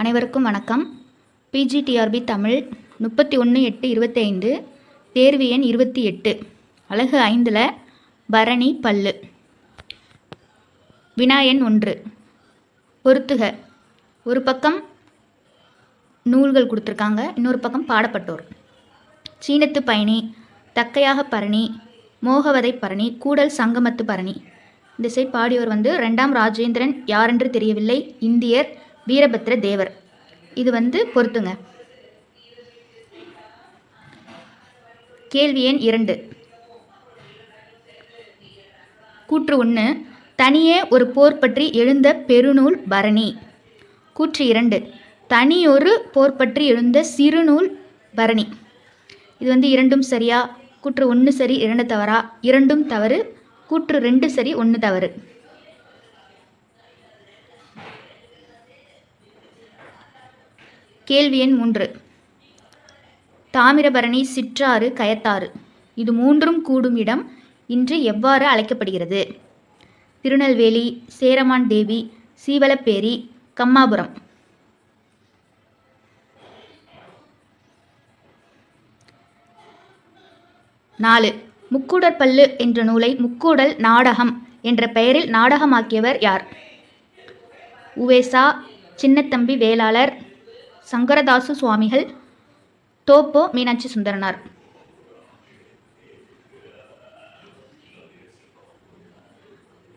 அனைவருக்கும் வணக்கம். பிஜிடிஆர்பி தமிழ் முப்பத்தி ஒன்று எட்டு இருபத்தி ஐந்து தேர்வு எண் இருபத்தி எட்டு. அழகு ஐந்தில் பரணி பல்லு. வினாயன் ஒன்று. பொருத்துக ஒரு பக்கம் நூல்கள் கொடுத்துருக்காங்க இன்னொரு பக்கம் பாடப்பட்டோர். சீனத்து பயணி தக்கையாக பரணி மோகவதை பரணி கூடல் சங்கமத்து பரணி. இந்த சைட் பாடியவர் வந்து ரெண்டாம் ராஜேந்திரன் யாரென்று தெரியவில்லை இந்தியர் வீரபத்ர தேவர். இது வந்து பொருத்துங்க. கேள்வி எண் இரண்டு. கூற்று ஒன்று தனியே ஒரு போர் பற்றி எழுந்த பெருநூல் பரணி. கூற்று இரண்டு தனியொரு போர் பற்றி எழுந்த சிறுநூல் பரணி. இது வந்து இரண்டும் சரியா? கூற்று ஒன்று சரி இரண்டு தவறா? இரண்டும் தவறு. கூற்று ரெண்டு சரி ஒன்று தவறு. கேள்வி எண் மூன்று. தாமிரபரணி சிற்றாறு கயத்தாறு. இது மூன்றும் கூடும் இடம். இன்று எவ்வாறு அழைக்கப்படுகிறது? திருநெல்வேலி சேரமான் தேவி சீவலப்பேரி கம்மாபுரம். நாலு. முக்கூடற்பல்லு என்ற நூலை முக்கூடல் நாடகம் என்ற பெயரில் நாடகமாக்கியவர் யார்? உவேசா சின்னத்தம்பி வேளாளர் சங்கரதாசு சுவாமிகள் தோப்போ மீனாட்சி சுந்தரனார்.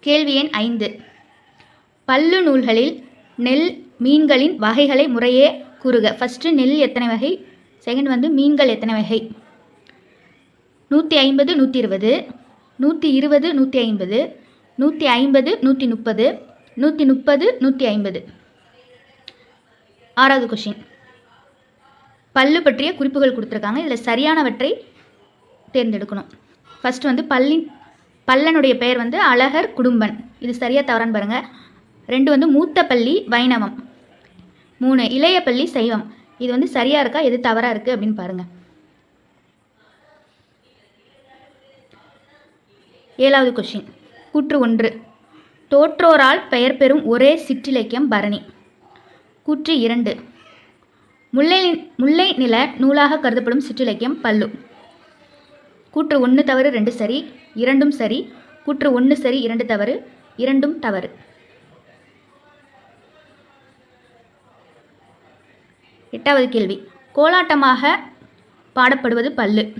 கேள்வி எண் ஐந்து. பல்லு நூல்களில் நெல் மீன்களின் வகைகளை முறையே கூறுக. ஃபஸ்ட்டு நெல் எத்தனை வகை? செகண்ட் வந்து மீன்கள் எத்தனை வகை? நூற்றி ஐம்பது நூற்றி இருபது நூற்றி இருபது நூற்றி ஐம்பது நூற்றி ஐம்பது நூற்றி முப்பது நூற்றி முப்பது நூற்றி ஐம்பது. ஆறாவது கொஷின் பல்லு பற்றிய குறிப்புகள் கொடுத்துருக்காங்க. இதில் சரியானவற்றை தேர்ந்தெடுக்கணும். ஃபஸ்ட்டு வந்து பல்லின் பல்லனுடைய பெயர் வந்து அழகர் குடும்பன். இது சரியாக தவறான்னு பாருங்கள் ரெண்டு வந்து மூத்த பள்ளி வைணவம். மூணு இளைய பள்ளி சைவம். இது வந்து சரியாக இருக்கா? எது தவறாக இருக்குது அப்படின்னு பாருங்கள் ஏழாவது கொஷின் கூற்று ஒன்று. தோற்றோரால் பெயர் பெறும் ஒரே சிற்றிலக்கியம் பரணி. கூற்று இரண்டு. முல்லை முல்லை நில நூலாக கருதப்படும் சிற்றிலக்கியம் பல்லு. கூற்று ஒன்று தவறு ரெண்டு சரி இரண்டும் சரி. கூற்று ஒன்று சரி இரண்டு தவறு இரண்டும் தவறு. எட்டாவது கேள்வி. கோலாட்டமாக பாடப்படுவது பல்லு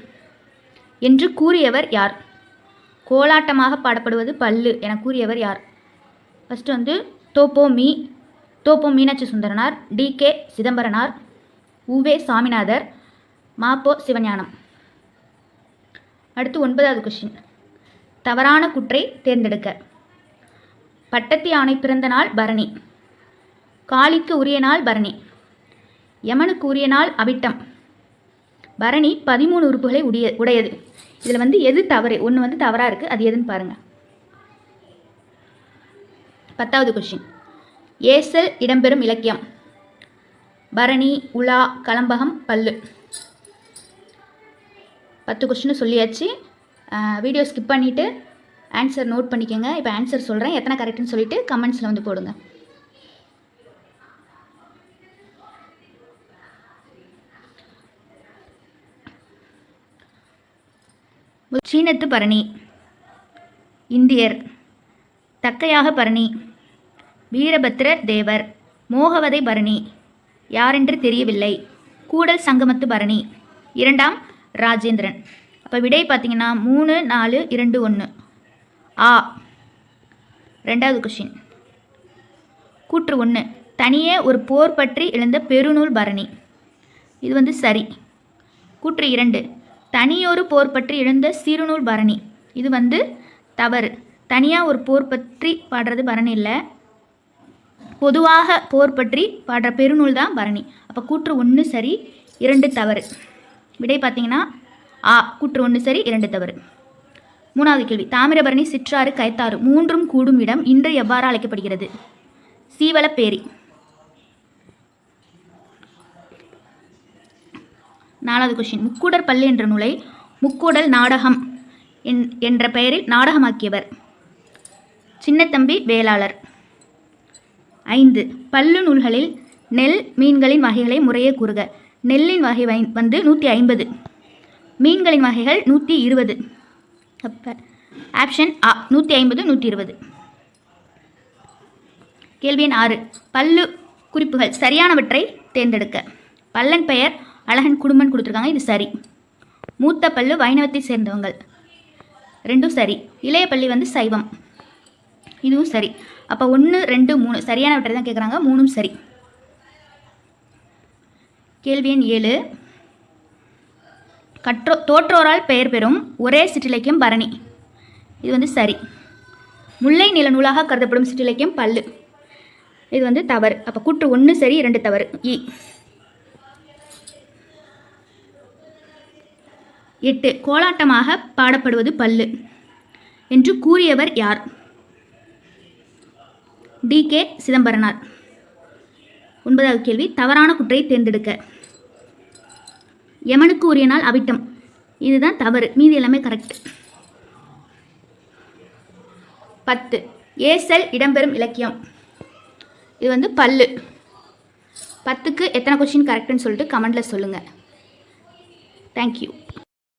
என்று கூறியவர் யார்? கோலாட்டமாக பாடப்படுவது பல்லு என கூறியவர் யார்? ஃபஸ்ட்டு வந்து தோப்போ மீ தோப்போ மீனாட்சி சுந்தரனார் டி. கே. சிதம்பரனார் உவே சாமிநாதர் மாப்போ சிவஞானம். அடுத்து ஒன்பதாவது கொஷின் தவறான குற்றை தேர்ந்தெடுக்க. பட்டத்து யானை பிறந்த நாள் பரணி. காளிக்கு உரிய நாள் பரணி. யமனுக்கு உரிய நாள் அவிட்டம். பரணி பதிமூணு உறுப்புகளை உடைய உடையது. இதில் வந்து எது தவறு? ஒன்று வந்து தவறாக இருக்குது அது எதுன்னு பாருங்கள் பத்தாவது கொஷின் ஏசல் இடம்பெறும் இலக்கியம். பரணி உலா கலம்பகம் பல்லு. பத்து கொஸ்டின் சொல்லியாச்சு. வீடியோ ஸ்கிப் பண்ணிவிட்டு ஆன்சர் நோட் பண்ணிக்கோங்க. இப்போ ஆன்சர் சொல்கிறேன் எத்தனை கரெக்டுன்னு சொல்லிவிட்டு கமெண்ட்ஸில் வந்து போடுங்க. சீனத்து பரணி இந்தியர் தக்கையாக பரணி. வீரபத்ர தேவர். மோகவதை பரணி. யாரென்று தெரியவில்லை. கூடல் சங்கமத்து பரணி. இரண்டாம் ராஜேந்திரன். அப்போ விடை பார்த்தீங்கன்னா மூணு நாலு இரண்டு ஒன்று ஆ. ரெண்டாவது கொஷின் கூற்று ஒன்று தனியே ஒரு போர் பற்றி எழுந்த பெருநூல் பரணி. இது வந்து சரி. கூற்று இரண்டு. தனியொரு போர் பற்றி எழுந்த சிறுநூல் பரணி. இது வந்து தவறு. தனியாக ஒரு போர் பற்றி பாடுறது பரணி இல்லை. பொதுவாக போர் பற்றி பாடுற பெருநூல் தான் பரணி. அப்போ கூற்று ஒன்று சரி இரண்டு தவறு. விடை பார்த்தீங்கன்னா ஆ கூற்று ஒன்று சரி இரண்டு தவறு. மூணாவது கேள்வி. தாமிரபரணி சிற்றாறு கைத்தாறு மூன்றும் கூடும் இடம் இன்று எவ்வாறு அழைக்கப்படுகிறது? சீவலப்பேரி. நாலாவது கொஷின் முக்கூடர் பள்ளி என்ற நூலை முக்கூடல் நாடகம் என் என்ற பெயரில் நாடகமாக்கியவர். சின்னத்தம்பி வேளாளர். ஐந்து. பல்லு நூல்களில் நெல் மீன்களின் வகைகளை முறையே கூறுக. நெல்லின் வகை வை வந்து நூற்றி ஐம்பது. மீன்களின் வகைகள் நூற்றி இருபது. அப்போ ஆப்ஷன் ஆ நூற்றி ஐம்பது நூற்றி இருபது. கேள்வி எண் ஆறு. பல்லு குறிப்புகள் சரியானவற்றை தேர்ந்தெடுக்க. பல்லன் பெயர் அழகன் குடும்பன் கொடுத்துருக்காங்க இது சரி. மூத்த பல்லு வைணவத்தை சேர்ந்தவங்கள் ரெண்டும் சரி. இளைய பள்ளி வந்து சைவம். இதுவும் சரி. அப்போ ஒன்று ரெண்டு மூணு. சரியானவற்றை தான் கேட்குறாங்க மூணும் சரி. கேள்வி எண் ஏழு. கற்றோ தோற்றோரால் பெயர் பெறும் ஒரே சிற்றிலக்கியம் பரணி. இது வந்து சரி. முல்லை நில நூலாக கருதப்படும் சிற்றிலக்கியம் பல்லு. இது வந்து தவறு. அப்போ கூற்று ஒன்று சரி இரண்டு தவறு. இ. எட்டு. கோலாட்டமாக பாடப்படுவது பல்லு. என்று கூறியவர் யார்? T K Chidambaranar. ஒன்பதாவது கேள்வி தவறான குற்றை தேர்ந்தெடுக்க. யமனுக்கு உரிய நாள் அவிட்டம். இதுதான் தவறு. மீதி எல்லாமே கரெக்ட் பத்து. ஏசல் இடம்பெறும் இலக்கியம். இது வந்து பல்லு. பத்துக்கு எத்தனை கொஷின் கரெக்டுன்னு சொல்லிட்டு கமெண்டில் சொல்லுங்கள் தேங்க்யூ